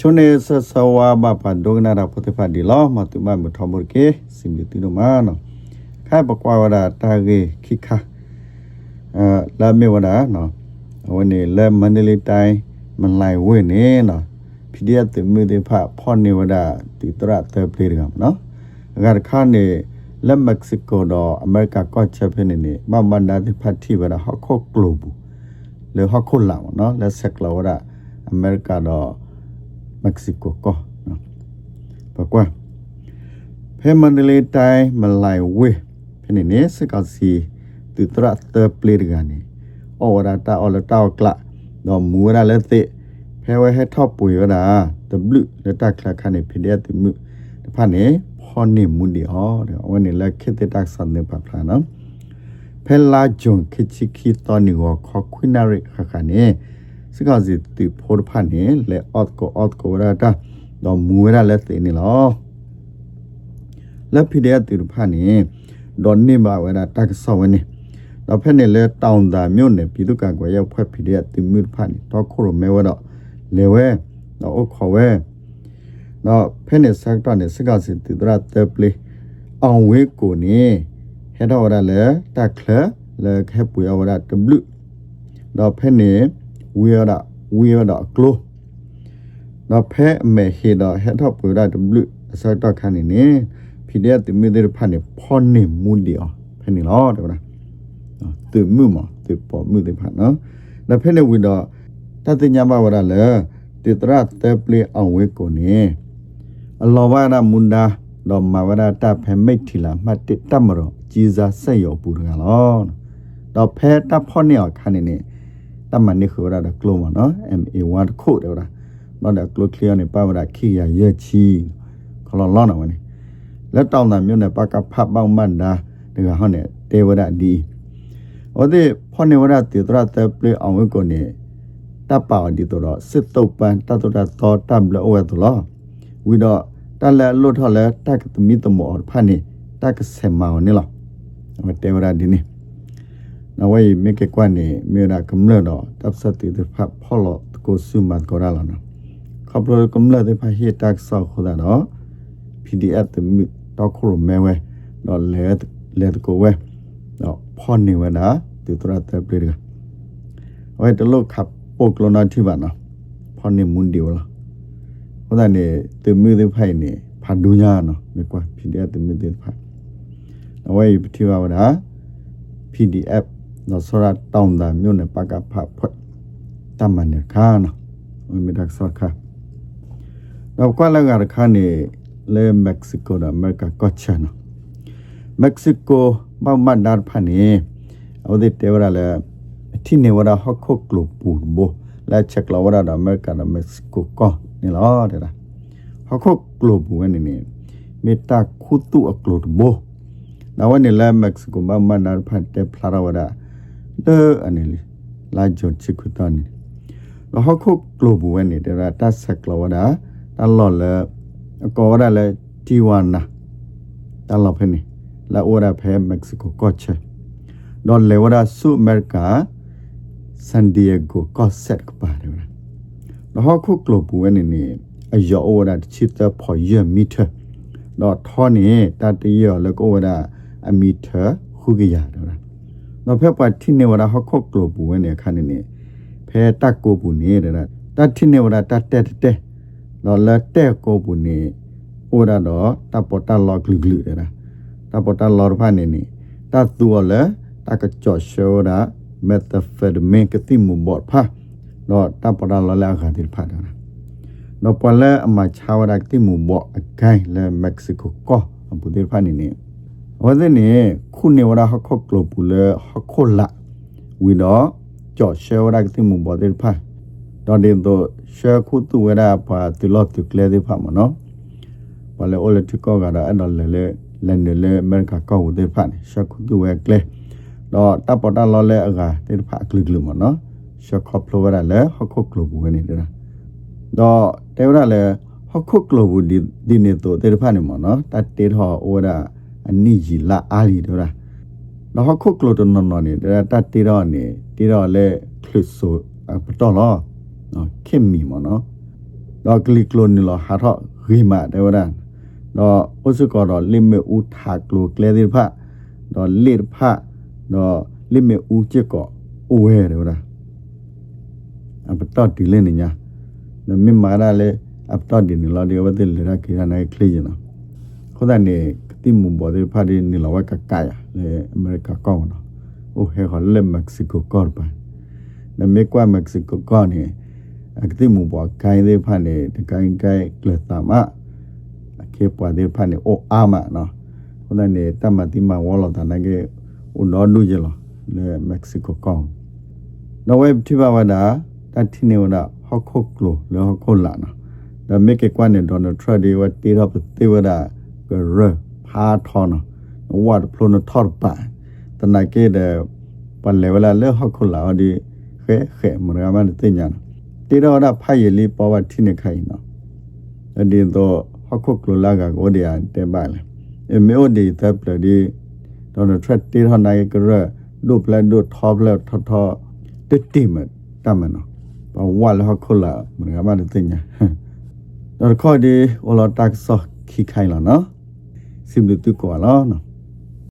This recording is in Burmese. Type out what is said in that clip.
ချုံနေဆဆဝါဘပဒုကနာရာဖတ်ဖတ်ဒီလောမတူမမထမကေစင်ဘတီနိုမာနောခိုင်ပကွာဝဒတာဂေခိခာအာလာမေဝဒနော်ဝနေလဲမန္တလေးတိုင်းမလိုက်ဝဲနေနော် PDF တမတေဖဖောနေဝဒတီတရတဲ့ပလေကမနော်အဂါခါနေလက်မက္ကဆီကိုတော့အမေရိကကော့ချက်ဖနေနေမမန္ဒတိဖတ်တိဝဒဟခောကလိုဘူးလေဟခောလာနော်လက်ဆက်ကလောဝဒအမေရိကတော့ မက္ကဆီကိုကောနော်ဘကွာဖဲမန္တလေးတိုင်းမလိုက်ဝေးဖနေနေစကစီတီတရတဲ့ပလေကနေအော်ဝဒတာအော်လတောက်ကလာတော့မူရလက်တဲ့ဖဲဝဲဟထော့ပူရတာ W လက်တက်ခလခနဲ့ဖြစ်တဲ့မှုတဖာနေဖောနေမှုဒီဟောတဲ့ဝနေလက်ခစ်တဲ့တက်ဆန်နေပါဖလာနော်ဖဲလာဂျုံခချီခီတော်နီကိုခခွနာရိခခနေ စကစီတီဖိုးဖာနေလေအော့ကိုအော့ကိုရတာတော့မူရလက်သိနေလောလက်ဖြစ်တဲ့တီဖာနေဒေါ်နေပါဝဲတာတက်ဆောဝနေတော့ဖက်နေလဲတောင်တာမြို့နယ်ပြည်သူ့ကကွယ်ရောက်ဖွဲ့ဖြစ်တဲ့တီမြဖာနေတော့ခိုရမဲဝဲတော့လေဝဲတော့အခေါ်ဝဲတော့ဖဲနေဆက်တော့နေစကစီတီဒရတက်ပလီအောင်ဝဲကိုနေဟဲတော့ရလဲတက်ခလလဲခဲပူရဝရတဘလူတော့ဖဲနေ ဝီရတာဝီရတာကလိုတော့ဖဲအမေဟေတော့ဟဲတော့ပူရတဘလူအစတော့ခန်းနေနေဖီတဲ့တမီတဲ့ဖာနေဖောနေမူဒီအောင်ဖဲနေလို့တဲ့လားတူမှုမတူပေါ်မှုတဲ့ဖာနော်တော့ဖဲနေဝီတော့တတညာမဝရလဲတိတရတေပလီအောင်ဝေကိုနေအလောဘရမွန်ဒါတော့မဝရတာဖဲမိတ်ထီလာမှတ်တတမရောကြီးစားဆက်ရောပူရကလောတော့ဖဲတပ်ဖောနေအခါနေနေ တမနိခောရတာကလိုမနော် MA1 ခုတ်တယ်လားတော့ဒါကလိုကလီယာနေပါဝရခိရရဲ့ချီခလောလောနော်ဝနေလက်တောင်းတာမြို့နယ်ပကဖတ်ပေါင်းမန်ဒါဒီကဟောနေတေဝရဒီဟောဒီဖောနေဝရတေတရတေပလီအောင်ဝေကိုနေတပ်ပါဒီတော့စစ်တုပ်ပန်တတ်တော့တော့တမ်လအဝဲတော့ဝီတော့တလဲလွတ်ထလဲတက်ကမီတမောဖာနေတက်ကဆမောနေလားမတေဝရဒီနေ နဝေမေကေကွနေမေရာကမ္လတော့တပ်စတိတဖဖောလို့ကိုစုမတ်ကောရလာနော်ခပလကမ္လတဲ့ဖဟီတက်ဆောက်ခဒါနော် PDF တမီတော့ခရမဲဝဲတော့လဲလဲကိုဝဲတော့ဖောနေဝဲတာဒီတရတဲ့ပြေကဝဲတလို့ခပ်ပုတ်ကလနာတိပါနော်ဖောနေမွန်ဒီဝလာဟိုဒါနေတမီတဲ့ဖိုင်နေဖာဒူညာနော်မေကွာ PDF တမီတဲ့ဖိုင်အဝဲပတိဝဝဒါ PDF နော်စရတောင်းတာမြို့နယ်ပကဖဖွက်တမန်နေခါနော်ဝိမဒက်ဆောခါတော့ကွာလာကရခါနေလေမက္ကဆီကိုဒါအမေရိကကော့ချာနော်မက္ကဆီကိုဘာမတ်ဒါဖာနေအဝဒီတေဝရလေအထိနေဝရဟခုတ်ကလိုပူဘလာချက်လာဝရဒါအမေရိကနဲ့မက္ကဆီကိုကောနေလားတဲ့လားဟခုတ်ကလိုပူဝနေနေမေတာခုတုအကလိုဘောနာဝနေလာမက္ကဆီကိုဘာမတ်ဒါဖာတေဖလာရဝရ လေအနေလေလာဂျွန်ချီကူတန်နော်ဟခုတ်ကလိုပူဝနေတဲ့တာတဆက်ကလာဝရတလော်လေအကောရလေတီဝါနာတလော်ဖနေလာအိုရာဖဲမက္ကဆီကိုကော့ချေဒေါ်လေဝရာဆူအမေရိကာဆန်ဒီယေဂိုကော့ဆက်ကပါတယ်နော်ဟခုကလပူဝနေနေအယောအိုရာချစ်တဖော်ရမီတာတော့ထောနေတတရလကောဝရာအမီတာခုကရတော့ နော်ဖက်ပတ်တိနေဝရာဟခုကလပူဝနေခါနေနေဖဲတက်ကိုပူနေတဲ့တတ်တိနေဝရာတတ်တဲ့တဲ့တော့လက်တဲ့ကိုပူနေအိုရာတော့တပေါ်တလော့ဂလူဂလူတဲ့တပေါ်တလော့ဖာနေနေတသူလေတကကြော့ရှိုးတာမက်သဖက်မင်ကတိမူဘော့ဖာတော့တပေါ်တလော့လာခါတိဖာတာတော့ပလဲအမချာဝရကတိမူဘော့အကိုင်းလေမက္ကဆီကိုကောအပူတိဖာနေနေ ဝဒနေခုနေဝရဟခောကလပူလေဟခောလာဝီတော့ကြော့ရှိုးရကတိမူဘော့တိဖာတော့ဒီတော့ရှယ်ခုတူဝရပါတူလော့တူကလေဒီဖာမနော်ဘာလဲ all to ကောကတော့အဲ့တော့လေလေလန်လေအမေရိကကောက်တဲ့ဖာနေရှယ်ခုတူဝဲကလေတော့တပ်ပေါ်တာလော်လဲအကတဲ့ဖာကလကလမနော်ရှယ်ခေါပလိုဝရလဲဟခုကလဘူကနေတယ်တော့တဲဝရလဲဟခုကလဘူဒီဒီနေတော့တဲ့ဖာနေမနော်တတ်တေဟောဝရ အနိကြီးလာအာလီတော့လားတော့ဟခုကလတော့နော်နော်နေတတ်တေတော့နေတေတော့လဲခလစ်ဆိုပတော်လောနော်ခင်မီမနော်တော့ကလီကလိုနီလောဟာတော့ရီမာတဲ့ဝဒန်တော့ဥစကောတော့လိမေဦးထာကလိုကလေဒီဖာတော့လစ်ဖာတော့လိမေဦးချေကောအိုဝဲတဲ့ဝဒအပတော့ဒီလဲနေညာနမမာရလေအပတော့ဒီနီလောဒီဝတဲ့လေရခိရနိုင်ကလီနော်ခေါ်တဲ့နေ တိမုံဘောတဲ့ဖာဒီနီလောဝကကာယာလေအမေရိကကောင်းနော်အိုဟဲခေါ်လေမက္ကဆီကိုကော်ပန်နမေကွာမက္ကဆီကိုကောနေအကတိမူပွားကိုင်းသေးဖတ်နေတကိုင်းကိုင်းကလတာမအခေပွားသေးဖတ်နေအိုအာမနော်ဟိုကနေတမတိမဝလောတာနိုင်ကေဦးနော်လူရလောလေမက္ကဆီကိုကောင်နော်ဝဲတိဘဝဒါတတိနေဝဒဟောက်ခုတ်ကလိုလေဟောက်ခုတ်လာနော်ဒါမေကေကွာနေဒေါ်နယ်ထရဒီဝတီရပတိဝဒကရ ဖာထောနော်ဝတ်ဖလိုနထော်ပါတနကေတဲ့ပလေဝလာလေဟောက်ခုတ်လာဒီခဲခဲမရမန်တင်ညာနော်တေတော့ဒါဖိုင်ရလေးပေါ်ဝတိနေခိုင်နော်အဒီတော့ဟခုကလလာကကိုဒီယန်တဲပါလေအမေအိုဒီတပ်ပလဒီတော့ထရက်တေတော့နိုင်ကရဒုပလဒုထောပလထထတတိမတမနော်ဘာဝါလဟခုလာမရမတဲ့ညာတော့ခေါ်ဒီဝလာတက်ဆော့ခိခိုင်လာနော် စိဘလူတူကောလာနော်